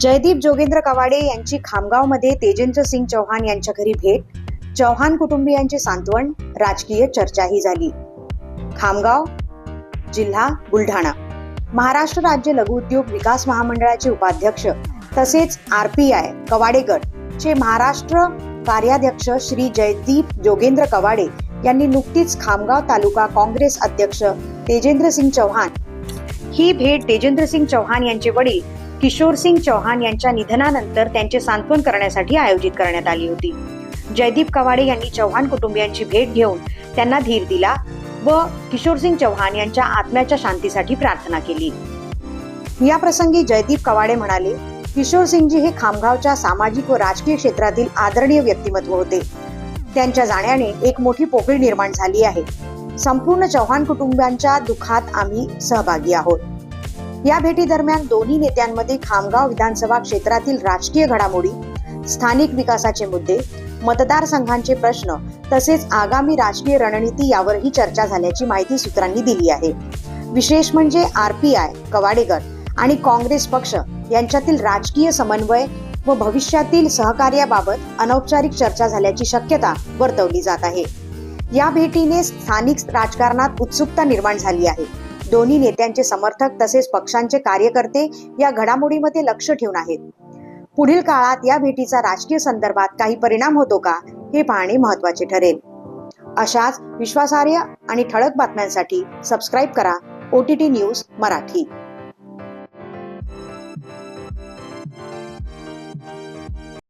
जयदीप जोगेंद्र कवाडे यांची खामगावमध्ये तेजेंद्र सिंग चौहान यांच्या घरी भेट चौहान कुटुंबियांचे सांत्वन राजकीय चर्चाही झाली. खामगाव जिल्हा बुलढाणा. महाराष्ट्र राज्य लघुउद्योग विकास महामंडळाचे उपाध्यक्ष तसेच आर पी आय कवाडेगड चे महाराष्ट्र कार्याध्यक्ष श्री जयदीप जोगेंद्र कवाडे यांनी नुकतीच खामगाव तालुका काँग्रेस अध्यक्ष तेजेंद्र सिंग चौहान. ही भेट तेजेंद्र सिंग चौहान यांचे वडील किशोर सिंग चौहान यांच्या निधनानंतर त्यांचे सांत्वन करण्यासाठी आयोजित करण्यात आली होती. जयदीप कवाडे यांनी चौहान कुटुंबियांची भेट घेऊन त्यांना धीर दिला व किशोर सिंग चौहान यांच्या आत्म्याच्या शांतीसाठी प्रार्थना केली. या प्रसंगी जयदीप कवाडे म्हणाले किशोर सिंगजी हे खामगावच्या सामाजिक व राजकीय क्षेत्रातील आदरणीय व्यक्तिमत्व होते. त्यांच्या जाण्याने एक मोठी पोकळी निर्माण झाली आहे. संपूर्ण चौहान कुटुंबियांच्या दुःखात आम्ही सहभागी आहोत. या भेटी दरम्यान दोन्ही नेत्यांमध्ये खामगाव विधानसभा क्षेत्रातील राजकीय घडामोडी स्थानिक विकासाचे मुद्दे मतदारसंघांचे प्रश्न तसेच आगामी राजकीय रणनीती यावरही चर्चा झाल्याची माहिती सूत्रांनी दिली आहे. विशेष म्हणजे आर पी आय कवाडे आणि काँग्रेस पक्ष यांच्यातील राजकीय समन्वय व भविष्यातील सहकार्याबाबत अनौपचारिक चर्चा झाल्याची शक्यता वर्तवली जात आहे. या भेटीने स्थानिक राजकारणात उत्सुकता निर्माण झाली आहे. दोन्ही नेत्यांचे समर्थक तसेच पक्षांचे कार्यकर्ते या घडामोडीमध्ये लक्ष ठेवून आहेत. पुढील काळात या भेटीचा राजकीय संदर्भात काही परिणाम होतो का हे पाहणे महत्त्वाचे ठरेल. अशाच विश्वासार्ह आणि ठळक बातम्यांसाठी सबस्क्राईब करा. O T T news Marathi.